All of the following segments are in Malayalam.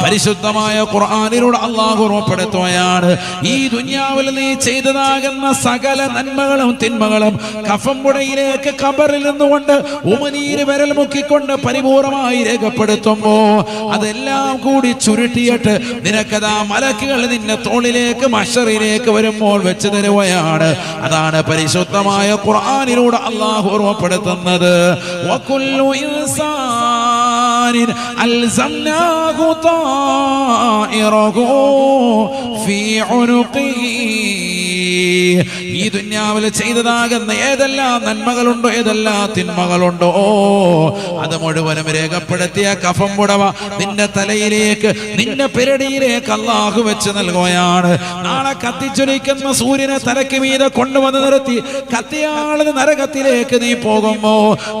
പരിശുദ്ധമായ ഖുർആാനിലൂടെ അള്ളാഹു ഉറപ്പെടുത്തുകയാണ് ഈ ദുന്യാവിൽ നീ ചെയ്തതാകുന്ന സകല നന്മകളും തിന്മകളും കഫമ്പുടയിലേക്ക് കബറിൽ നിന്നുകൊണ്ട് ഉമനീര് വിരൽ മുക്കിക്കൊണ്ട് പരിപൂർണമായി രേഖപ്പെടുത്തുമ്പോ അതെല്ലാം കൂടി ചുരുട്ടിയിട്ട് നിനക്കതാ മലക്കുകൾ നിന്നെ തോളിലേക്ക് മഷറിലേക്ക് വരുമ്പോൾ വെച്ച് തരുകയാണ്. അതാണ് പരിശുദ്ധമായ ഖുർആാനിലൂടെ അള്ളാഹു ഓർമ്മപ്പെടുത്തുന്നത്. جبار ألزمناه طائره في عنقه. ഈ ദുന്യാവിൽ ചെയ്തതാകുന്ന ഏതെല്ലാം നന്മകളുണ്ടോ ഏതെല്ലാം തിന്മകളുണ്ടോ? അത് മുഴുവനും രേഖപ്പെടുത്തിയ കഫം പുടവ നിന്റെ തലയിലേക്ക് നിന്റെ പെരടിയിലേക്ക് അള്ളാഹു വെച്ച് നൽകുകയാണ്. നാളെ കത്തിച്ചൊലിക്കുന്ന സൂര്യനെ തലയ്ക്ക് മീതെ കൊണ്ടുവന്ന് നിർത്തി കത്തിയാളിന് നരകത്തിലേക്ക് നീ പോകുമ്പോ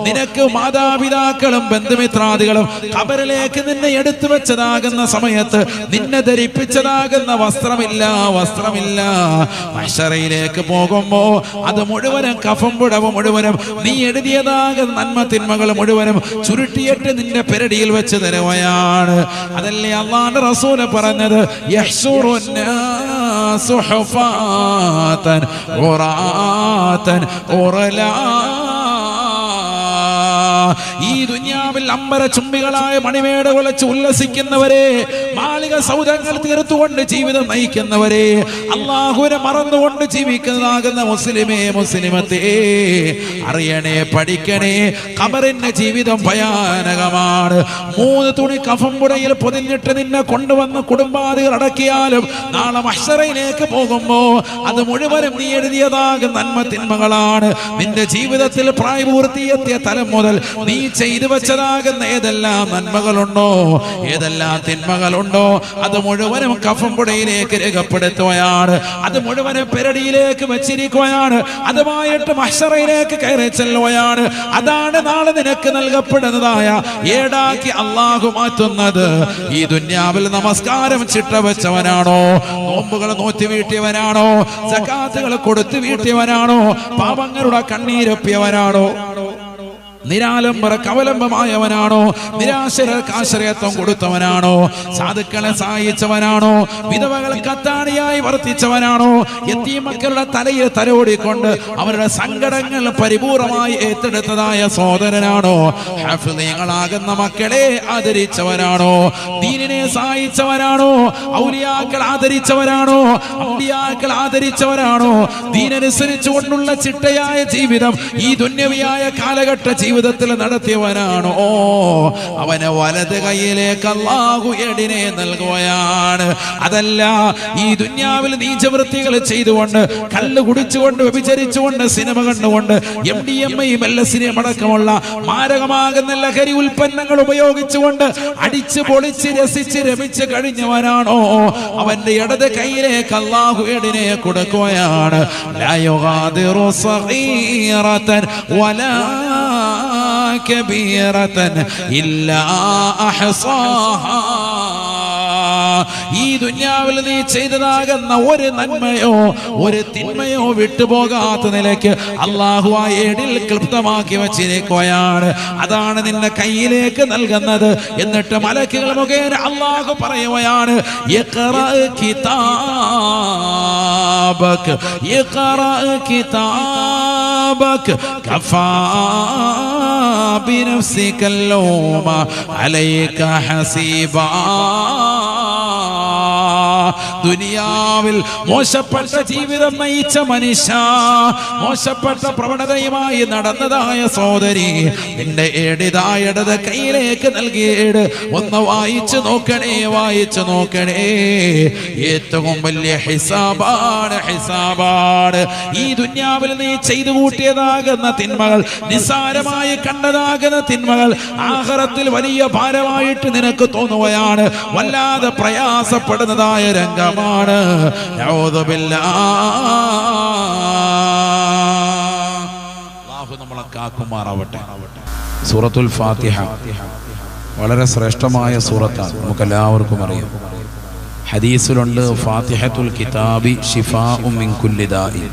നിനക്ക് മാതാപിതാക്കളും ബന്ധുമിത്രാദികളും കബറിലേക്ക് നിന്നെ എടുത്തു വെച്ചതാകുന്ന സമയത്ത് നിന്നെ ധരിപ്പിച്ചതാകുന്ന വസ്ത്രമില്ല വസ്ത്രമില്ല. ഹഷറയിലേക്ക് പോകുമ്പോ അത് മുഴുവനും കഫം പുടവ് മുഴുവനും. നീ എഴുതിയതാക നന്മ തിന്മകൾ മുഴുവനും ചുരുട്ടിയിട്ട് നിന്റെ പെരടിയിൽ വെച്ച് തരുവയാണ്. അതല്ലേ അള്ളാന്റെ റസൂൽ പറഞ്ഞത്? ഉറലാ. ഈ ദുനിയാവിൽ അമ്പര ചുംബികളായ മണിമേട വിളച്ച് ഉല്ലസിക്കുന്നവരെ മാളിക സൗദങ്ങൾ തീർത്തുകൊണ്ട് ജീവിതം നയിക്കുന്നവരെ അള്ളാഹുവിനെ മറന്നുകൊണ്ട് ജീവിക്കുന്നതാകുന്ന മുസ്ലിമേ മുസ്ലിമത്തെ അറിയണേ പഠിക്കണേ കബറിന്റെ ജീവിതം ഭയാനകമാണ്. മൂന്ന് തുണി കഫമ്പുടയിൽ പൊതിഞ്ഞിട്ട് നിന്നെ കൊണ്ടുവന്ന് കുടുംബാദികൾ അടക്കിയാലും നാളെ മഷറയിലേക്ക് പോകുമ്പോ അത് മുഴുവനും നീ എഴുതിയതാകും നന്മ തിന്മകളാണ്. നിന്റെ ജീവിതത്തിൽ പ്രായപൂർത്തിയെത്തിയ തലം മുതൽ നീ ചെയ്തു വെച്ചതാകുന്ന ഏതെല്ലാം നന്മകളുണ്ടോ? ഏതെല്ലാം തിന്മകളുണ്ടോ? അത് മുഴുവനും കഫമ്പുടയിലേക്ക് രേഖപ്പെടുത്തുകയാണ്. അത് മുഴുവനും പെരടിയിലേക്ക് വെച്ചിരിക്കുകയാണ്. അതുമായിട്ട് മഷറയിലേക്ക് കയറി ചെല്ലുകയാണ്. അതാണ് നാളെ നിനക്ക് നൽകപ്പെടുന്നതായ ഏടാക്കി അള്ളാഹു മാറ്റുന്നത്. ഈ ദുന്യാവിൽ നമസ്കാരം ചിട്ട വെച്ചവനാണോ നോമ്പുകൾ നോറ്റി വീട്ടിയവനാണോ? സക്കാത്തുകൾ കൊടുത്തു വീട്ടിയവനാണോ? പാപങ്ങളുടെ കണ്ണീരൊപ്പിയവനാണോ? നിരാലംബര കവലംബമായവനാണോ? നിരാശരർക്ക് ആശ്രയത്വം കൊടുത്തവനാണോ? സാധുക്കളെ സഹായിച്ചവനാണോ? വിധവകൾ കത്താണിയായി വർത്തിച്ചവനാണോ? എത്തി മക്കളുടെ തലയിൽ തലോടിക്കൊണ്ട് അവരുടെ സങ്കടങ്ങൾ പരിപൂർണമായി ഏറ്റെടുത്തതായ സോദരനാണോ ഹാഫിളീങ്ങളാകുന്ന മക്കളെ ആദരിച്ചവനാണോ ദീനിനെ സഹായിച്ചവനാണോ ഔലിയാക്കൾ ആദരിച്ചവരാണോ? ഔലിയാക്കൾ ആദരിച്ചവരാണോ? ദീനനുസരിച്ചുകൊണ്ടുള്ള ചിട്ടയായ ജീവിതം ഈ ദുന്യവിയായ കാലഘട്ട ജീവിതത്തിൽ നടത്തിയവനാണ്. ഓ അവന് വലത് കൈയിലേക്ക് അള്ളാഹു എടിനെ നൽകുകയാണ്. അതല്ല ഈ ദുന്യാവിൽ നീചവൃത്തികൾ ചെയ്തുകൊണ്ട് കല്ല് കുടിച്ചുകൊണ്ട് വ്യഭിചരിച്ചുകൊണ്ട് സിനിമ കണ്ടുകൊണ്ട് M D M I L എസിനെയും അടക്കമുള്ള മാരകമാകുന്ന ലഹരി ഉൽപ്പന്നങ്ങൾ ഉപയോഗിച്ചുകൊണ്ട് അടിച്ച് പൊളിച്ച് രസിച്ച് രമിച്ച് കഴിഞ്ഞവനാണോ? അവന്റെ ഇടത് കയ്യിലേക്ക് അള്ളാഹു എടിനെ കൊടുക്കുകയാണ്. ലാ വലാ كبيرة إلا أحصاها. ഈ ദുന്യാവിൽ നീ ചെയ്തതാകുന്ന ഒരു നന്മയോ ഒരു തിന്മയോ വിട്ടുപോകാത്ത നിലയ്ക്ക് അള്ളാഹു ആ ഏടിൽ ക്ലിപ്തമാക്കി വച്ചിരിക്കുകയാണ്. അതാണ് നിന്നെ കയ്യിലേക്ക് നൽകുന്നത്. എന്നിട്ട് മലക്കുകൾ മുഖേന അള്ളാഹു പറയുകയാണ് കിതാബക് അലൈക ഹസീബാ. ദുനിയാവിൽ മോശപ്പെട്ട ജീവിതം നയിച്ച മനുഷ്യ മോശപ്പെട്ട പ്രവണതയുമായി നടന്നതായ സോദരി നിന്റെ ഏടിതായടത് കയ്യിലേക്ക് നൽകിയേട്. ഒന്ന് വായിച്ചു നോക്കണേ വായിച്ചു നോക്കണേ. ഏറ്റവും വലിയ ഹിസാബാണ് ഹിസാബാണ്. ഈ ദുന്യാവിൽ നീ ചെയ്തു കൂട്ടിയതാകുന്ന തിന്മകൾ നിസ്സാരമായി കണ്ടതാകുന്ന തിന്മകൾ ആഹാരത്തിൽ വലിയ ഭാരമായിട്ട് നിനക്ക് തോന്നുകയാണ്. വല്ലാതെ പ്രയാസപ്പെടുന്നതായ രംഗമാണ്. നമ്മളെ സൂറത്തുൽ ഫാത്തിഹ. വളരെ ശ്രേഷ്ഠമായ സൂറത്താണ്. നമുക്ക് എല്ലാവർക്കും അറിയാം. ഹദീസിലുണ്ട് ഫാത്തിഹത്തുൽ കിതാബി ഷിഫാ മിൻ കുല്ലി ദാഇ.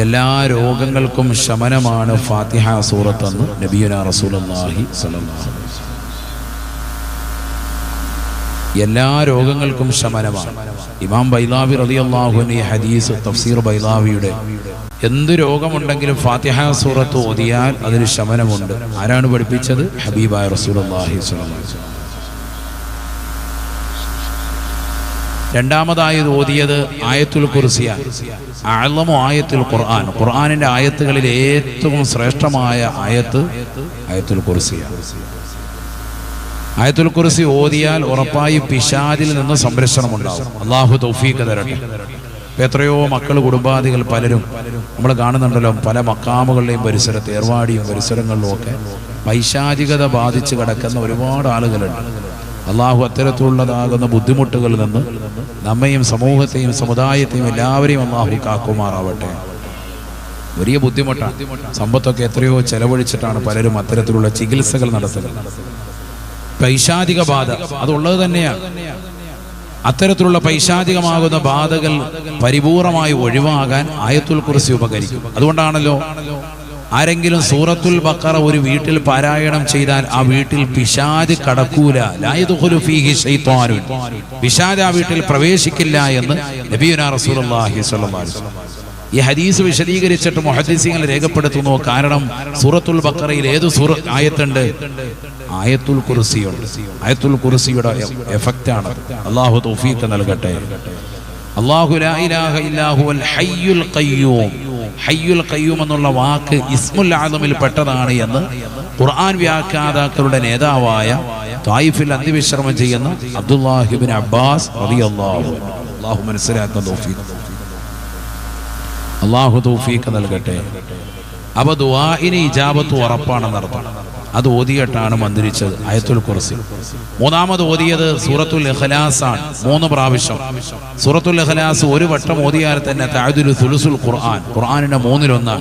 എല്ലാ രോഗങ്ങൾക്കും ശമനമാണ് ഫാത്തിഹ സൂറത്തെന്ന് നബിയുന റസൂലുള്ളാഹി അള്ളാഹി വസല്ലം. എല്ലാ രോഗങ്ങൾക്കും ശമനമാണ്. ഇമാം ബൈലാവി ഈ ഹദീസ് തഫ്സീർ ബൈലാവിയുടെ എന്ത് രോഗമുണ്ടെങ്കിലും ഫാത്തിഹ സൂറത്ത് ഓതിയാൽ അതിന് ശമനമുണ്ട്. ആരാണ് പഠിപ്പിച്ചത്? ഹബീബായ വസല്ലം. രണ്ടാമതായത് ഓതിയത് ആയത്തുൽ കുർസിയ ആലമോ ആയത്തുൽ ഖുർആൻ. ഖുർആാനിന്റെ ആയത്തുകളിൽ ഏറ്റവും ശ്രേഷ്ഠമായ ആയത്ത് ആയത്തുൽ കുർസിയ ആയത്തുൽ കുറിസി ഓതിയാൽ ഉറപ്പായി പിശാദിൽ നിന്ന് സംരക്ഷണം ഉണ്ടാവും അള്ളാഹു തൗഫീഖ് തരട്ടെ. എത്രയോ മക്കൾ കുടുംബാദികൾ പലരും നമ്മൾ കാണുന്നുണ്ടല്ലോ പല മക്കാമുകളുടെയും പരിസരത്ത് ഏർവാടിയും പരിസരങ്ങളിലും ഒക്കെ പൈശാചികത ബാധിച്ച് കിടക്കുന്ന ഒരുപാട് ആളുകളുണ്ട്. അള്ളാഹു അത്തരത്തിലുള്ളതാകുന്ന ബുദ്ധിമുട്ടുകളിൽ നിന്ന് നമ്മയും സമൂഹത്തെയും സമുദായത്തെയും എല്ലാവരെയും അള്ളാഹു കാക്കുമാറാവട്ടെ. വലിയ ബുദ്ധിമുട്ടാണ്. സമ്പത്തൊക്കെ എത്രയോ ചെലവഴിച്ചിട്ടാണ് പലരും അത്തരത്തിലുള്ള ചികിത്സകൾ നടത്തുന്നത്. പൈശാചിക ബാധ. അതുള്ളത് തന്നെയാണ്. അത്തരത്തിലുള്ള പൈശാചികമാകുന്ന ബാധകൾ പരിപൂർണമായി ഒഴിവാകാൻ ആയത്തുൽ കുറിച്ച് ഉപകരിക്കും. അതുകൊണ്ടാണല്ലോ ആരെങ്കിലും സൂറത്തുൽ ബക്കറ ഒരു വീട്ടിൽ പാരായണം ചെയ്താൽ ആ വീട്ടിൽ പിശാജ് കടക്കൂല. പിശാജ് ആ വീട്ടിൽ പ്രവേശിക്കില്ല എന്ന് ഈ ഹദീസ് വിശദീകരിച്ചിട്ട് മുഹദ്ദിസിങ്ങൾ രേഖപ്പെടുത്തുന്നു. കാരണം സൂറത്തുൽ ബക്കറയിൽ ഏത് സൂറ ആയത്തുണ്ട്? ആയത്തുൽ കുറിസിയുണ്ട് ആയത്തുൽ കുറിസിയുടെ ആണ് അള്ളാഹു തൗഫീഖ് നൽകട്ടെ. അള്ളാഹു ഹയ്യുൽ ഖയ്യൂം. ഹയ്യുൽ ഖയ്യൂം എന്നുള്ള വാക്ക് ഇസ്മുൽ ആദമിൽ പെട്ടതാണ് എന്ന് ഖുർആൻ വ്യാഖ്യാതാക്കളുടെ നേതാവായ തായിഫിൽ അന്ത്യവിശ്രമം ചെയ്യുന്ന അബ്ദുല്ലാഹിബിൻ അബ്ബാസ് റളിയല്ലാഹു. അള്ളാഹു മനസ്സിലാക്കുന്ന തൗഫീഖ്. അള്ളാഹു തൗഫീഖ് നൽകട്ടെ. അപ്പൊ ദുആഇന് ഇജാബത്ത് ഉറപ്പാണെന്ന് അർത്ഥം അത് ഓതിയിട്ടാണ് മന്ത്രിച്ചത് അയത്തുൽ കുർസി. മൂന്നാമത് ഓതിയത് സൂറത്തുൽ ഇഖ്ലാസ് ആണ് മൂന്ന് പ്രാവശ്യം. സൂറത്തുൽ ഇഖ്ലാസ് ഒരു വട്ടം ഓതിയാൽ തന്നെ തഅദുലു സുലുസുൽ ഖുർആൻ ഖുർആനിന്റെ മൂന്നിലൊന്ന്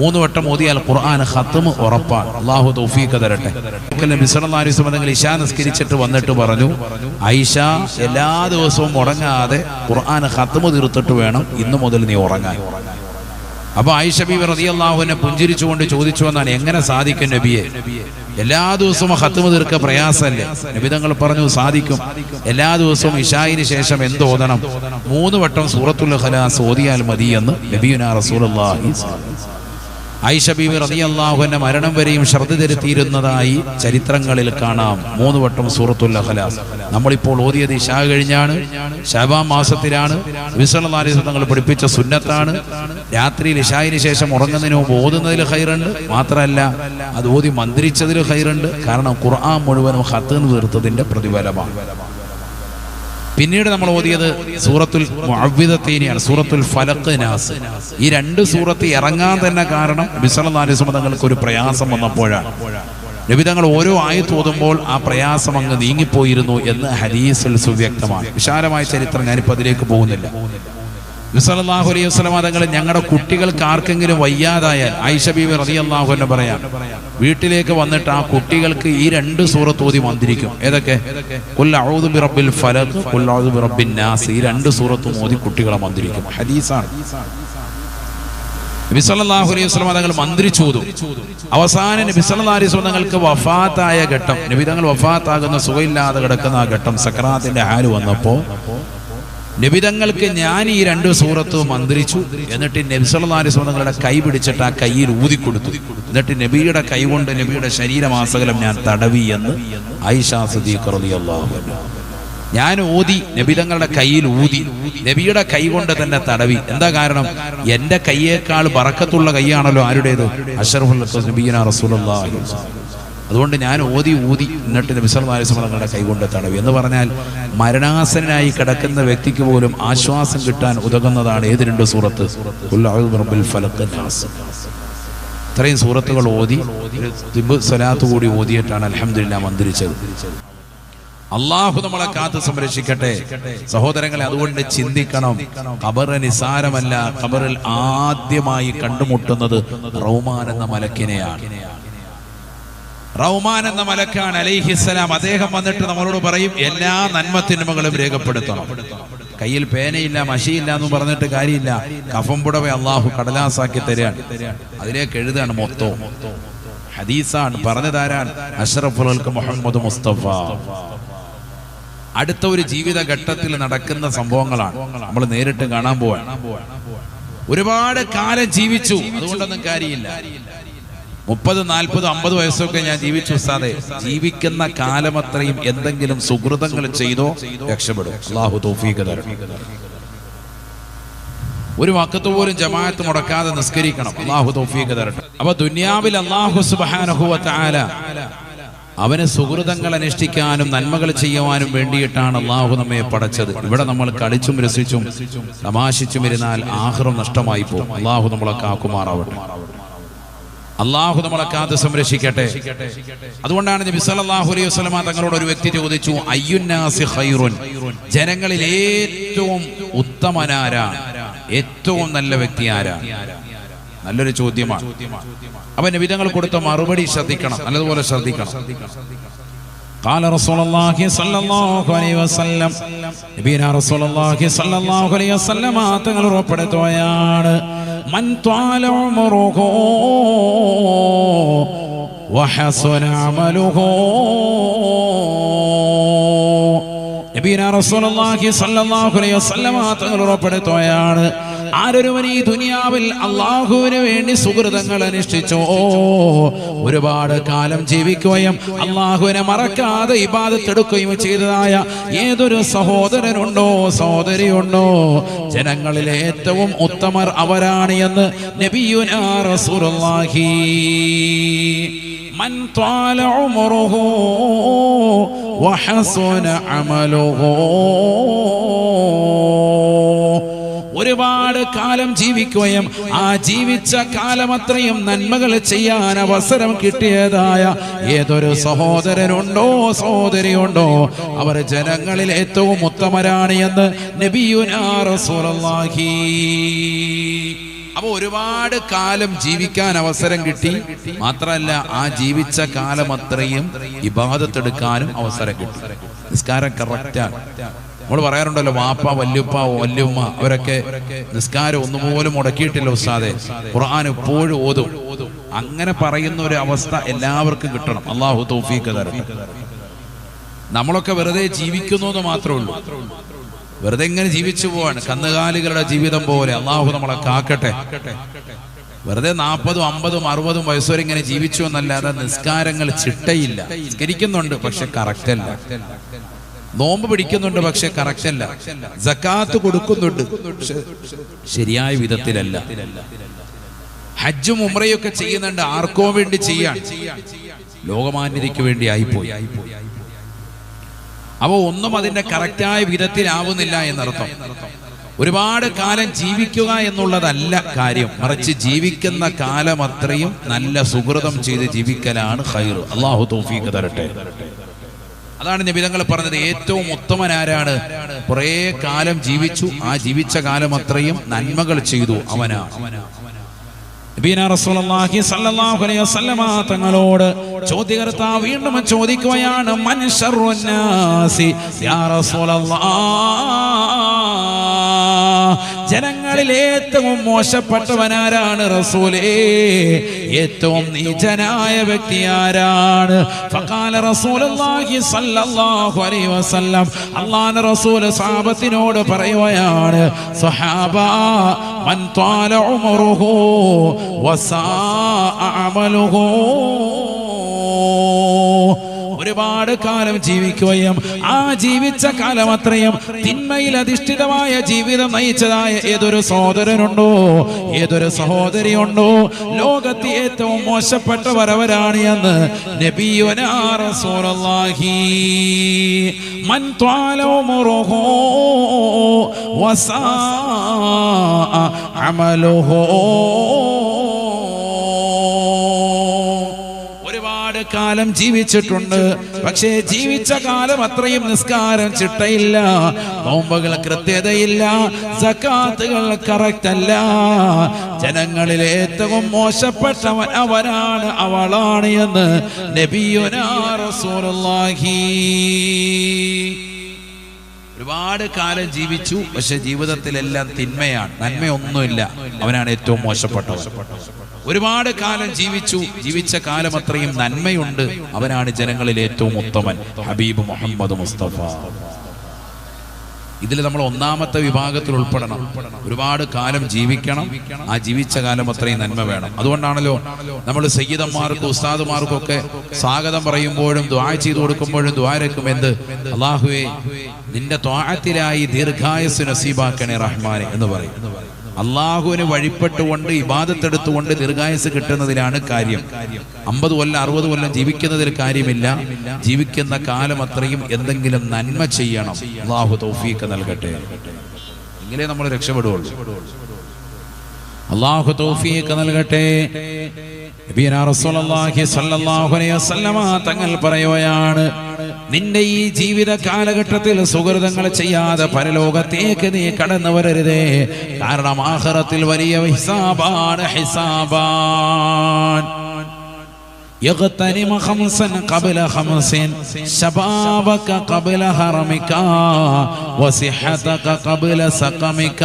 മൂന്ന് വട്ടം ഓതിയാൽ ഖുർആൻ ഖത്മ് ഉറപ്പാണ്. അള്ളാഹു തൗഫീഖ് തരട്ടെ. തങ്ങൾ ഇശാ നിസ്കരിച്ചിട്ട് വന്നിട്ട് പറഞ്ഞു ഐഷ എല്ലാ ദിവസവും ഉറങ്ങാതെ ഖുർആൻ ഖത്മ് തീർത്തിട്ട് വേണം ഇന്നു മുതൽ നീ ഉറങ്ങാൻ. അപ്പൊ ആയിഷ ബീബി റളിയല്ലാഹുവിനെ പുഞ്ചിരിച്ചുകൊണ്ട് ചോദിച്ചു എന്നാണ് എങ്ങനെ സാധിക്കും നബിയെ? എല്ലാ ദിവസവും ഹത്തുമ തീർക്ക പ്രയാസമല്ലേ? നബി തങ്ങൾ പറഞ്ഞു സാധിക്കും. എല്ലാ ദിവസവും ഇഷായിന് ശേഷം എന്ത് ഓതണം? മൂന്ന് വട്ടം സൂറത്തുൽ ഖലാസ് ഓതിയാൽ മതി എന്ന് നബിയുനാ റസൂലുള്ളാഹി ആയിഷ റതി അള്ളാഹുവിന്റെ മരണം വരെയും ശ്രദ്ധ തിരുത്തിയിരുന്നതായി ചരിത്രങ്ങളിൽ കാണാം. മൂന്ന് വട്ടം സൂറത്തുൽ അഖലാസ്. നമ്മളിപ്പോൾ ഓതിയത് ഇഷാ കഴിഞ്ഞാണ് ഷബാ മാസത്തിലാണ് വിസലനാരിസ് തങ്ങൾ പഠിപ്പിച്ച സുന്നത്താണ്. രാത്രിയിൽ ഇഷായിന് ശേഷം ഉറങ്ങുന്നതിന് മുമ്പ് ഓതുന്നതിൽ ഹൈറുണ്ട് മാത്രമല്ല അത് ഓതി മന്ത്രിച്ചതിൽ ഹൈറുണ്ട് കാരണം ഖുർആൻ മുഴുവനും ഹത്ത് തീർത്തതിന്റെ പ്രതിഫലമാണ്. പിന്നീട് നമ്മൾ ഓതിയത് സൂറത്തുൽ മുഅവ്വിദത്തീനിയാണ് സൂറത്തുൽ ഫലഖ് നാസ്. ഈ രണ്ട് സൂറത്ത് ഇറങ്ങാൻ തന്നെ കാരണം വിസലനാരിസുമതങ്ങൾക്ക് ഒരു പ്രയാസം വന്നപ്പോഴാണ്. നബിതങ്ങൾ ഓരോ ആയത്ത് ഓതുമ്പോൾ ആ പ്രയാസം അങ്ങ് നീങ്ങിപ്പോയിരുന്നു എന്ന് ഹദീസിൽ സുവ്യക്തമാണ് വിശാലമായ ചരിത്രം ഞാനിപ്പോൾ അതിലേക്ക് പോകുന്നില്ല. വിസലല്ലാഹു അലൈഹി വസല്ലം തങ്ങൾ ഞങ്ങളുടെ കുട്ടികൾക്ക് ആർക്കെങ്കിലും വയ്യാതായാൽ ആയിഷ ബീബി അള്ളാഹു എന്ന് പറയാം വീട്ടിലേക്ക് വന്നിട്ട് ആ കുട്ടികൾക്ക് ഈ രണ്ട് സൂറത്ത് ഓതി മന്ത്രിക്കും ഏതൊക്കെ? ബിറബ്ബിൻ നാസ് ഈ രണ്ട് സൂറത്തും ഓതി കുട്ടികളെ മന്ത്രിക്കും. ഹദീസാണ്. നബി സല്ലല്ലാഹു അലൈഹി വസ്ലം തങ്ങൾ മന്ത്രിച്ചോതും അവസാന നബി സല്ലല്ലാഹു അലൈഹി വസ്ലം തങ്ങൾക്ക് വഫാത്തായ ഘട്ടം നബി തങ്ങൾ വഫാത്താകുന്ന സുഖമില്ലാതെ കിടക്കുന്ന ആ ഘട്ടം സക്രാത്തിന്റെ ഹാൽ വന്നപ്പോ നബിതങ്ങൾക്ക് ഞാൻ ഈ രണ്ട് സൂറത്ത് മന്ത്രിച്ചു. എന്നിട്ട് നബിസല്ലാരി സുഹൃത്തുക്കളുടെ കൈ പിടിച്ചിട്ട് ആ കയ്യിൽ ഊതിക്കൊടുത്തു എന്നിട്ട് നബിയുടെ കൈ കൊണ്ട് നബിയുടെ ശരീരമാസകലം ഞാൻ തടവി എന്ന് ഞാൻ ഊതി നബിതങ്ങളുടെ കയ്യിൽ ഊതി. നബിയുടെ കൈ കൊണ്ട് തന്നെ തടവി. എന്താ കാരണം? എന്റെ കൈയേക്കാൾ ബറക്കത്തുള്ള കൈയാണല്ലോ ആരുടേത്? അഷറഫുൽ നബീന റസൂലുള്ളാഹി അതുകൊണ്ട് ഞാൻ ഓതി ഊതി എന്നിട്ട് നബിസല്ലാസ്ലം തങ്ങളുടെ കൈകൊണ്ട് തടവി. എന്ന് പറഞ്ഞാൽ മരണാസനായി കിടക്കുന്ന വ്യക്തിക്ക് പോലും ആശ്വാസം കിട്ടാൻ ഉതകുന്നതാണ് ഏത് രണ്ട് സൂറത്ത്. ഇത്രയും സൂറത്തുകൾ ഓതി സ്വലാത്ത് കൂടി ഓതിയിട്ടാണ് അലഹമില്ല മന്ത്രിച്ചത്. അള്ളാഹു നമ്മളെ കാത്ത് സംരക്ഷിക്കട്ടെ. സഹോദരങ്ങളെ അതുകൊണ്ട് ചിന്തിക്കണം. ഖബർ നിസാരമല്ല ഖബറിൽ ആദ്യമായി കണ്ടുമുട്ടുന്നത് റൗമാൻ എന്ന മലക്കിനെയാണ്. റൗമാൻ എന്ന മലക്കാണ് അലൈഹിസ്സലാം അദ്ദേഹം വന്നിട്ട് നമ്മളോട് പറയും എല്ലാ നന്മത്തിന്മകളും രേഖപ്പെടുത്തണം. കയ്യിൽ പേനയില്ല മഷിയില്ല എന്ന് പറഞ്ഞിട്ട് കാര്യമില്ല. കഫം പുടവെ അള്ളാഹു കടലാസാക്കി തരാണ് അതിലേക്ക് എഴുതാണ് മൊത്തവും. ഹദീസാണ് തരാൻ അഷ്റഫുൽ മുഹമ്മദ് മുസ്തഫ. അടുത്ത ഒരു ജീവിതഘട്ടത്തിൽ നടക്കുന്ന സംഭവങ്ങളാണ്. നമ്മൾ നേരിട്ട് കാണാൻ പോവാണ്. ഒരുപാട് കാലം ജീവിച്ചു അതുകൊണ്ടൊന്നും കാര്യമില്ല. മുപ്പത് നാൽപ്പത് അമ്പത് വയസ്സൊക്കെ ഞാൻ ജീവിച്ചു ഉസ്താദെ. ജീവിക്കുന്ന കാലം അത്രയും എന്തെങ്കിലും സുഹൃതങ്ങൾ ചെയ്തോ രക്ഷപ്പെടും. ഒരു വക്കത്ത് പോലും ജമാഅത്ത് മുടക്കാതെ നിസ്കരിക്കണം. അള്ളാഹു തോഫീക്ക് തരട്ടെ. അപ്പൊ ദുനിയാവിൽ അള്ളാഹു തആല അവന് സുഹൃതങ്ങൾ അനുഷ്ഠിക്കാനും നന്മകൾ ചെയ്യുവാനും വേണ്ടിയിട്ടാണ് അള്ളാഹു നമ്മെ പടച്ചത്. ഇവിടെ നമ്മൾ കളിച്ചും രസിച്ചും തമാശിച്ചും ഇരുന്നാൽ ആഹ്റം നഷ്ടമായി പോകും. അള്ളാഹു നമ്മളെ കാക്കുമാറാവട്ടെ. അള്ളാഹു നമ്മളെ കാത്ത് സംരക്ഷിക്കട്ടെ അതുകൊണ്ടാണ് നബി സല്ലല്ലാഹു അലൈഹി വസല്ലമ തങ്ങളോട് ഒരു വ്യക്തി ചോദിച്ചു അയ്യുന്നാസി ഖൈറുൻ ജനങ്ങളിൽ ഏറ്റവും ഉത്തമനാരാണ് ഏറ്റവും നല്ല വ്യക്തി ആരാണ് നല്ലൊരു ചോദ്യമാണ് അപ്പൊ നബിതങ്ങൾ കൊടുത്ത മറുപടി ശ്രദ്ധിക്കണം നല്ലതുപോലെ ശ്രദ്ധിക്കണം قال رسول الله صلى الله عليه وسلم നബീന رسول الله صلى الله عليه وسلم തങ്ങൾ ഉറപ്പെടുത്തുകയാണ് من طال عمره وحسن عمله നബീന റസൂലുള്ളാഹി സ്വല്ലല്ലാഹു അലൈഹി വസല്ലമ തങ്ങൾ ഉറപ്പെടുത്തുകയാണ് ആരൊരുവൻ ഈ ദുനിയാവിൽ അള്ളാഹുവിന് വേണ്ടി സുഹൃതങ്ങൾ അനുഷ്ഠിച്ചോ ഒരുപാട് കാലം ജീവിക്കുകയും അള്ളാഹുവിനെ മറക്കാതെ ഇബാദത്തെടുക്കുകയും ചെയ്തതായ ഏതൊരു സഹോദരനുണ്ടോ സഹോദരിയുണ്ടോ ജനങ്ങളിലെ ഏറ്റവും ഉത്തമർ അവരാണ് എന്ന് നബിയുനാ റസൂലുള്ളാഹി من طال عمره وحسن عمله ഒരുപാട് കാലം ജീവിക്കുകയും ആ ജീവിച്ച കാലം അത്രയും നന്മകൾ ചെയ്യാൻ അവസരം കിട്ടിയതായ ഏതൊരു സഹോദരനുണ്ടോ സഹോദരിയുണ്ടോ അവർ ജനങ്ങളിൽ ഏറ്റവും ഉത്തമരാണ് എന്ന് നബിയുനാ റസൂലുള്ളാഹി. അപ്പൊ ഒരുപാട് കാലം ജീവിക്കാൻ അവസരം കിട്ടി. മാത്രമല്ല ആ ജീവിച്ച കാലം അത്രയും ഇബാദത്തെടുക്കാനും അവസരം കിട്ടി. നിസ്കാരം കറക്റ്റാണ് നമ്മൾ പറയാറുണ്ടല്ലോ വാപ്പ വല്യുപ്പ വല്യുമ്മ അവരൊക്കെ നിസ്കാരം ഒന്നുപോലും മുടക്കിയിട്ടില്ല ഉസ്താദെ. ഖുർആൻ എപ്പോഴും ഓതും. അങ്ങനെ പറയുന്ന ഒരു അവസ്ഥ എല്ലാവർക്കും കിട്ടണം. അള്ളാഹു തൗഫീഖ് തരട്ടെ. നമ്മളൊക്കെ വെറുതെ ജീവിക്കുന്നു എന്ന് മാത്രമേ ഉള്ളൂ. വെറുതെ ഇങ്ങനെ ജീവിച്ചു പോവാണ്. കന്നുകാലികളുടെ ജീവിതം പോലെ. അള്ളാഹു നമ്മളെ കാക്കട്ടെ. വെറുതെ നാൽപ്പതും അമ്പതും അറുപതും വയസ്സുവരെ ഇങ്ങനെ ജീവിച്ചു എന്നല്ലാതെ നിസ്കാരങ്ങൾ ചിട്ടയില്ല. നിസ്കരിക്കുന്നുണ്ട് പക്ഷെ കറക്റ്റ് അല്ല. നോമ്പ് പിടിക്കുന്നുണ്ട് പക്ഷെ കറക്റ്റ് അല്ല ജക്കാത്ത് കൊടുക്കുന്നുണ്ട്. ശരിയായ വിധത്തിലല്ല. ഹജ്ജും ഉമ്രയൊക്കെ ചെയ്യുന്നുണ്ട്. ആർക്കോ വേണ്ടി ചെയ്യാൻ. ലോകമാന്യതയ്ക്ക് വേണ്ടി ആയിപ്പോയി. അവ ഒന്നും അതിന്റെ കറക്റ്റായ വിധത്തിലാവുന്നില്ല എന്നർത്ഥം. ഒരുപാട് കാലം ജീവിക്കുക എന്നുള്ളതല്ല കാര്യം. മറിച്ച് ജീവിക്കുന്ന കാലം അത്രയും നല്ല സുഹൃതം ചെയ്ത് ജീവിക്കലാണ് ഖൈർ അള്ളാഹു തൗഫീഖ് തരട്ടെ. അതാണ് നിബിതങ്ങൾ പറഞ്ഞത് ഏറ്റവും ഉത്തമനാരാണ്. കുറെ കാലം ജീവിച്ചു ആ ജീവിച്ച കാലം അത്രയും നന്മകൾ ചെയ്തു അവനാ. നബീന റസൂലുള്ളാഹി സ്വല്ലല്ലാഹു അലൈഹി വസല്ലമ തങ്ങളോട് ചോദ്യകർത്താവ് വീണ്ടും ചോദിക്കുകയാണ് മൻ ശർറുന്നാസി ജനങ്ങളിൽ ഏറ്റവും മോശപ്പെട്ടവനാരാണ് റസൂലേ? ഏറ്റവും നീചനായ വ്യക്തി ആരാണ്? ഫഖാല റസൂലുള്ളാഹി സ്വല്ലല്ലാഹു അലൈഹി വസല്ലം. അല്ലാഹുവിന്റെ റസൂൽ സഹാബത്തിനോട് പറയുകയാണ് സഹാബ മൻ ത്വാല ഉമറുഹു വസാഅ അമലുഹു ഒരുപാട് കാലം ജീവിക്കുകയും ആ ജീവിച്ച കാലം അത്രയും തിന്മയിൽ അധിഷ്ഠിതമായ ജീവിതം നയിച്ചതായ ഏതൊരു സഹോദരനുണ്ടോ? ഏതൊരു സഹോദരിയുണ്ടോ? ലോകത്തെ ഏറ്റവും മോശപ്പെട്ടവരവരാണ് എന്ന് നബിയുനാ റസൂലുള്ളാഹി മൻ ത്വാല ഉമറുഹു വസാഅ അമലുഹു കാലം ജീവിച്ചിട്ടുണ്ട്. പക്ഷേ ജീവിച്ച കാലം അത്രയും നിസ്കാരം ചിട്ടയില്ല. നോമ്പുകൾ കൃത്യതയില്ല. സക്കാത്തുകൾ കറക്റ്റ് അല്ല. ജനങ്ങളിൽ ഏറ്റവും മോശപ്പെട്ടവൻ അവനാണ് അവളാണ് എന്ന് നബിയുനാ റസൂലുള്ളാഹി. ഒരുപാട് കാലം ജീവിച്ചു പക്ഷെ ജീവിതത്തിലെല്ലാം തിന്മയാണ് നന്മയൊന്നുമില്ല. അവനാണ് ഏറ്റവും മോശപ്പെട്ടവൻ. ഒരുപാട് കാലം ജീവിച്ചു. ജീവിച്ച കാലം അത്രയും നന്മയുണ്ട്. അവനാണ് ജനങ്ങളിൽ ഏറ്റവും ഉത്തമൻ. ഹബീബ് മുഹമ്മദ് മുസ്തഫ. ഇതിൽ നമ്മൾ ഒന്നാമത്തെ വിഭാഗത്തിൽ ഉൾപ്പെടണം. ഒരുപാട് കാലം ജീവിക്കണം. ആ ജീവിച്ച കാലം അത്രയും നന്മ വേണം. അതുകൊണ്ടാണല്ലോ നമ്മൾ സയ്യിദന്മാർക്കും ഉസ്താദുമാർക്കും ഒക്കെ സ്വാഗതം പറയുമ്പോഴും ദ്വാ ചെയ്തു കൊടുക്കുമ്പോഴും ദ്വാരക്കും എന്ത്? അള്ളാഹുവേ നിന്റെ ത്വാഴത്തിലായി ദീർഘായസ് നസീബാക്കണേ റഹ്മാനെ എന്ന് പറയും. അള്ളാഹുവിന് വഴിപ്പെട്ടുകൊണ്ട് ഇബാദത്തെടുത്തുകൊണ്ട് ദീർഘായുസ് കിട്ടുന്നതിലാണ് കാര്യം. അമ്പത് കൊല്ലം അറുപത് കൊല്ലം ജീവിക്കുന്നതിൽ കാര്യമില്ല. ജീവിക്കുന്ന കാലം അത്രയും എന്തെങ്കിലും നന്മ ചെയ്യണം. അള്ളാഹു തൗഫീഖ് നൽകട്ടെ. എങ്കിലേ നമ്മൾ രക്ഷപ്പെടുകയുള്ളൂ അള്ളാഹു തൗഫീഖ് നൽകട്ടെ. തങ്ങൾ പറയുകയാണ് നിന്റെ ഈ ജീവിത കാലഘട്ടത്തിൽ സുഹൃതങ്ങൾ ചെയ്യാതെ പരലോകത്തേക്ക് നീ കടന്നു വരരുതേ കാരണം ആഖിറത്തിൽ വലിയ ഹിസാബാണ് ഹിസാബാൻ يغتنم خمسا قبل خمس شبابك قبل هرمك وصحتك قبل سقمك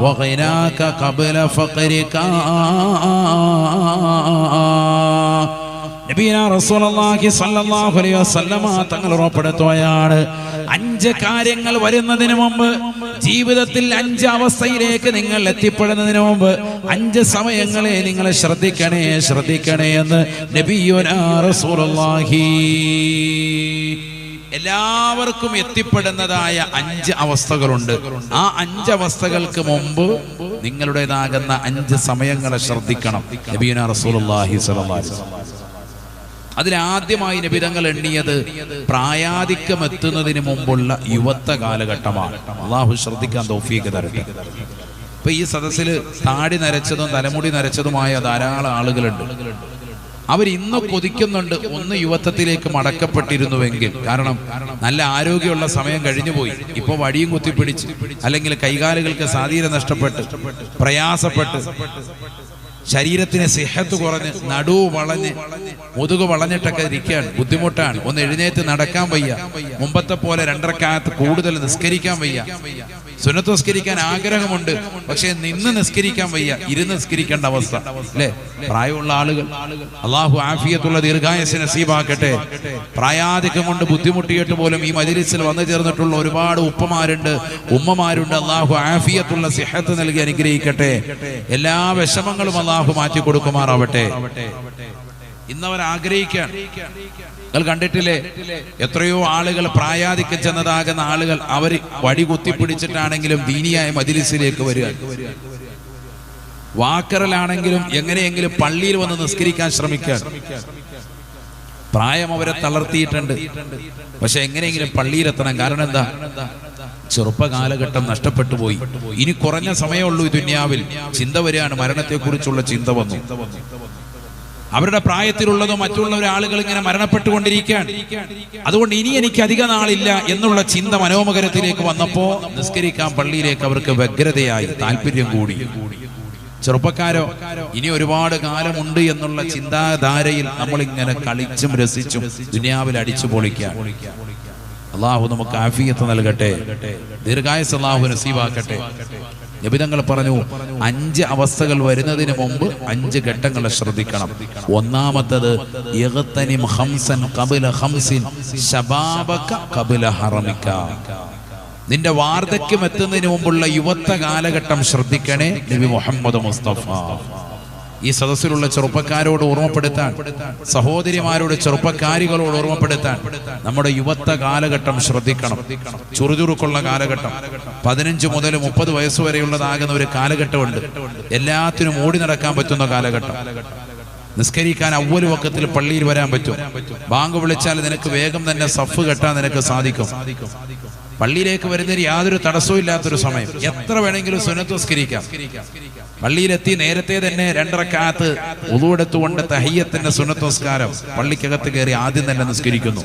وغناك قبل فقرك നബീന അലൈഹി വസല്ലമ തങ്ങൾ ഉറപ്പെടുത്തുകയാണ്. അഞ്ച് കാര്യങ്ങൾ വരുന്നതിന് മുമ്പ് ജീവിതത്തിൽ അഞ്ച് അവസ്ഥയിലേക്ക് നിങ്ങൾ എത്തിപ്പെടുന്നതിന് മുമ്പ് അഞ്ച് സമയങ്ങളെ നിങ്ങൾ ശ്രദ്ധിക്കണേ ശ്രദ്ധിക്കണേ എന്ന് നബിയുനാ റസൂലുള്ളാഹി. എല്ലാവർക്കും എത്തിപ്പെടുന്നതായ അഞ്ച് അവസ്ഥകളുണ്ട്. ആ അഞ്ച് അവസ്ഥകൾക്ക് മുമ്പ് നിങ്ങളുടേതാകുന്ന അഞ്ച് സമയങ്ങളെ ശ്രദ്ധിക്കണം. നബീന റസൂലുള്ളാഹി സ്വല്ലല്ലാഹി അതിലാദ്യമായി നിബിതങ്ങൾ എണ്ണിയത് പ്രായാധിക്യം എത്തുന്നതിന് മുമ്പുള്ള യുവത്വ കാലഘട്ടമാണ്. അള്ളാഹു ശ്രദ്ധിക്കാൻ തോഫീക്ക് തരട്ടെ. ഇപ്പൊ ഈ സദസ്സിൽ താടി നരച്ചതും തലമുടി നരച്ചതുമായ ധാരാളം ആളുകളുണ്ട്. അവർ ഇന്ന് കൊതിക്കുന്നുണ്ട് ഒന്ന് യുവത്വത്തിലേക്ക് മടക്കപ്പെട്ടിരുന്നുവെങ്കിൽ. കാരണം നല്ല ആരോഗ്യമുള്ള സമയം കഴിഞ്ഞുപോയി. ഇപ്പൊ വടിയും കുത്തിപ്പിടിച്ച് അല്ലെങ്കിൽ കൈകാലുകൾക്ക് സ്വാധീനം നഷ്ടപ്പെട്ട് പ്രയാസപ്പെട്ട് ശരീരത്തിന് സിഹത്ത് കുറഞ്ഞ് നടുവ് വളഞ്ഞ് മുതുക് വളഞ്ഞിട്ടൊക്കെ ഇരിക്കുകയാണ്. ബുദ്ധിമുട്ടാണ്. ഒന്ന് എഴുന്നേറ്റ് നടക്കാൻ വയ്യ. മുമ്പത്തെ പോലെ രണ്ടരക്കാലത്ത് കൂടുതൽ നിസ്കരിക്കാൻ വയ്യ. സുന്നത്ത് നിസ്കരിക്കാൻ ആഗ്രഹമുണ്ട്. പക്ഷെ നിന്ന് നിസ്കരിക്കാൻ വയ്യ ഇരുന്ന് നിസ്കരിക്കേണ്ട അവസ്ഥ. അല്ലേ? പ്രായമുള്ള ആളുകൾ അള്ളാഹു ആഫിയത്തുള്ള ദീർഘായസ് നസീബാക്കട്ടെ. പ്രായാധിക്യം കൊണ്ട് ബുദ്ധിമുട്ടിയിട്ട് പോലും ഈ മജിലിസിൽ വന്നു ചേർന്നിട്ടുള്ള ഒരുപാട് ഉപ്പമാരുണ്ട് ഉമ്മമാരുണ്ട്. അള്ളാഹു ആഫിയത്തുള്ള സിഹത്ത് നൽകി അനുഗ്രഹിക്കട്ടെ. എല്ലാ വിഷമങ്ങളും അള്ളാഹു മാറ്റി കൊടുക്കുമാറാവട്ടെ ഇന്നവർ ആഗ്രഹിക്കാൻ നിങ്ങൾ കണ്ടിട്ടില്ലേ? എത്രയോ ആളുകൾ പ്രായാധിക്യം ചെന്നതാകുന്ന ആളുകൾ അവർ വടി കുത്തിപ്പിടിച്ചിട്ടാണെങ്കിലും ദീനിയായ മജിലിസിലേക്ക് വരിക. വാക്കറലാണെങ്കിലും എങ്ങനെയെങ്കിലും പള്ളിയിൽ വന്ന് നിസ്കരിക്കാൻ ശ്രമിക്കാൻ പ്രായം അവരെ തളർത്തിയിട്ടുണ്ട്. പക്ഷെ എങ്ങനെയെങ്കിലും പള്ളിയിലെത്തണം. കാരണം എന്താ? ചെറുപ്പകാലഘട്ടം നഷ്ടപ്പെട്ടു പോയി. ഇനി കുറഞ്ഞ സമയമുള്ളൂ ഈ ദുന്യാവിൽ. ചിന്ത വരികയാണ്. മരണത്തെക്കുറിച്ചുള്ള ചിന്ത വന്നു. അവരുടെ പ്രായത്തിലുള്ളതോ മറ്റുള്ള ആളുകൾ ഇങ്ങനെ മരണപ്പെട്ടുകൊണ്ടിരിക്കുകയാണ്. അതുകൊണ്ട് ഇനി എനിക്ക് അധിക നാളില്ല എന്നുള്ള ചിന്ത മനോമകരത്തിലേക്ക് വന്നപ്പോ നിസ്കരിക്കാൻ പള്ളിയിലേക്ക് അവർക്ക് വ്യഗ്രതയായി താല്പര്യം കൂടി. ചെറുപ്പക്കാരോ ഇനി ഒരുപാട് കാലമുണ്ട് എന്നുള്ള ചിന്താധാരയിൽ നമ്മൾ ഇങ്ങനെ കളിച്ചും രസിച്ചും ദുനിയാവിൽ അടിച്ചു പൊളിക്കാം അള്ളാഹു നമുക്ക് ആഫിയത്ത് നൽകട്ടെ ദീർഘായസ് അള്ളാഹു നസീവാക്കട്ടെ നബിതങ്ങൾ പറഞ്ഞു അഞ്ച് അവസ്ഥകൾ വരുന്നതിന് മുമ്പ് അഞ്ച് ഘട്ടങ്ങളെ ശ്രദ്ധിക്കണം. ഒന്നാമത്തത് ഖബല ഹറമിക നിന്റെ വാർദ്ധക്യം എത്തുന്നതിന് മുമ്പുള്ള യുവത്വ കാലഘട്ടം ശ്രദ്ധിക്കണേ നബി മുഹമ്മദ് മുസ്തഫ. ഈ സദസ്സിലുള്ള ചെറുപ്പക്കാരോട് ഓർമ്മപ്പെടുത്താൻ സഹോദരിമാരോട് ചെറുപ്പക്കാരികളോട് ഓർമ്മപ്പെടുത്താൻ നമ്മുടെ യുവത്വ കാലഘട്ടം ശ്രദ്ധിക്കണം. ചുറുചുറുക്കുള്ള കാലഘട്ടം. പതിനഞ്ച് മുതൽ മുപ്പത് വയസ്സ് വരെയുള്ളതാകുന്ന ഒരു കാലഘട്ടമുണ്ട്. എല്ലാത്തിനും ഓടി നടക്കാൻ പറ്റുന്ന കാലഘട്ടം. നിസ്കരിക്കാൻ അവൽ വക്കത്തിൽ പള്ളിയിൽ വരാൻ പറ്റും. ബാങ്ക് വിളിച്ചാൽ നിനക്ക് വേഗം തന്നെ സഫ് കെട്ടാൻ നിനക്ക് സാധിക്കും. പള്ളിയിലേക്ക് വരുന്നതിന് യാതൊരു തടസ്സവും ഇല്ലാത്തൊരു സമയം. എത്ര വേണമെങ്കിലും സുനത്ത് നിസ്കരിക്കാം. പള്ളിയിലെത്തി നേരത്തെ തന്നെ രണ്ടരക്കാത്ത് ഉതുവെടുത്തുകൊണ്ട് തഹയ്യത്തിന്റെ സുന്നത്ത് നിസ്കാരം പള്ളിക്കകത്ത് കയറി ആദ്യം തന്നെ നിസ്കരിക്കുന്നു.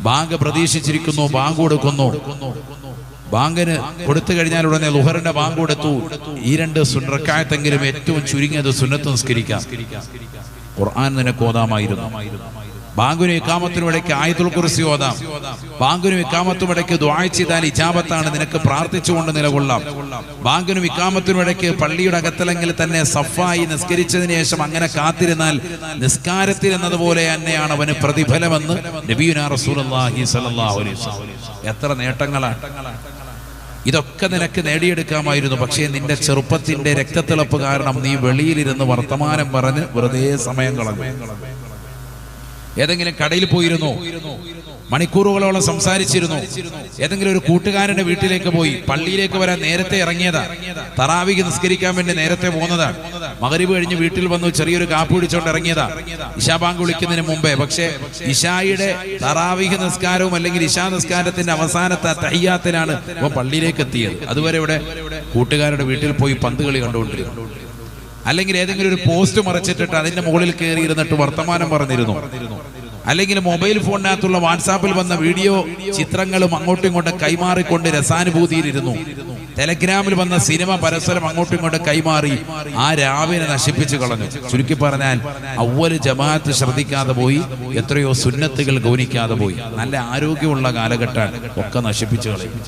ബാങ്ക് പ്രതീക്ഷിച്ചിരിക്കുന്നു ബാങ്ക് കൊടുക്കുന്നു. ബാങ്കിന് കൊടുത്തു കഴിഞ്ഞാൽ ഉടനെ ലുഹറിന്റെ ബാങ്ക് കൊടുത്തു. ഈ രണ്ട് സുനറക്കായത്തെങ്കിലും ഏറ്റവും ചുരുങ്ങിയത് സുന്നത്ത് നിസ്കരിക്കാം. ഖുർആൻ നിനക്ക് ഓതാമായിരുന്നു ബാങ്കിനും ഇക്കാമത്തിനും ഇടയ്ക്ക് ആയത്തുൽ കുറിസി ഓതാം. ബാങ്കിനും ഇക്കാമത്തും ഇടയ്ക്ക് ദ്വായ ചെയ്താൽ ഇജാബത്താണ്. നിനക്ക് പ്രാർത്ഥിച്ചുകൊണ്ട് നിലകൊള്ളാം. ബാങ്കിനും ഇക്കാമത്തിനും ഇടയ്ക്ക് പള്ളിയുടെ അകത്തലെങ്കിൽ തന്നെ സഫായി നിസ്കരിച്ചതിന് ശേഷം അങ്ങനെ കാത്തിരുന്നാൽ നിസ്കാരത്തിൽ എന്നതുപോലെ തന്നെയാണ് അവന് പ്രതിഫലമെന്ന് എത്ര നേട്ടങ്ങളാണ് ഇതൊക്കെ നിനക്ക് നേടിയെടുക്കാമായിരുന്നു. പക്ഷേ നിന്റെ ചെറുപ്പത്തിന്റെ രക്തത്തിളപ്പ് കാരണം നീ വെളിയിലിരുന്ന് വർത്തമാനം പറഞ്ഞ് വെറുതെ സമയം കളഞ്ഞു. ഏതെങ്കിലും കടയിൽ പോയിരുന്നു? മണിക്കൂറുകളോളം സംസാരിച്ചിരുന്നു. ഏതെങ്കിലും ഒരു കൂട്ടുകാരന്റെ വീട്ടിലേക്ക് പോയി പള്ളിയിലേക്ക് വരാൻ നേരത്തെ ഇറങ്ങിയതാ. തറാവിക്ക് നിസ്കരിക്കാൻ വേണ്ടി നേരത്തെ പോകുന്നതാണ് മകരീവ് കഴിഞ്ഞ് വീട്ടിൽ വന്നു ചെറിയൊരു കാപ്പ് പിടിച്ചോണ്ട് ഇറങ്ങിയതാ. ഇഷാബാങ്ക് വിളിക്കുന്നതിന് മുമ്പേ. പക്ഷേ ഇഷായുടെ തറാവിഹ് നിസ്കാരവും അല്ലെങ്കിൽ ഇഷാ നിസ്കാരത്തിന്റെ അവസാനത്തെ തയ്യാത്തിനാണ് ഇപ്പൊ പള്ളിയിലേക്ക് എത്തിയത്. അതുവരെ ഇവിടെ കൂട്ടുകാരുടെ വീട്ടിൽ പോയി പന്ത് കളി കണ്ടുകൊണ്ടിരുന്നു. അല്ലെങ്കിൽ ഏതെങ്കിലും ഒരു പോസ്റ്റ് മറച്ചിട്ടിട്ട് അതിന്റെ മുകളിൽ കയറി ഇരുന്നിട്ട് വർത്തമാനം പറഞ്ഞിരുന്നു. അല്ലെങ്കിൽ മൊബൈൽ ഫോണിനകത്തുള്ള വാട്സാപ്പിൽ വന്ന വീഡിയോ ചിത്രങ്ങളും അങ്ങോട്ടും ഇങ്ങോട്ടും കൈമാറിക്കൊണ്ട് രസാനുഭൂതിയിലിരുന്നു. ടെലഗ്രാമിൽ വന്ന സിനിമ പരസ്പരം അങ്ങോട്ടും ഇങ്ങോട്ടും കൈമാറി ആ രാവിനെ നശിപ്പിച്ചു കളഞ്ഞു. ചുരുക്കി പറഞ്ഞാൽ അവൽ ജമാഅത്ത് ശ്രദ്ധിക്കാതെ പോയി എത്രയോ സുന്നത്തുകൾ ഗൗനിക്കാതെ പോയി. നല്ല ആരോഗ്യമുള്ള കാലഘട്ടമാണ് ഒക്കെ നശിപ്പിച്ചു കളയും.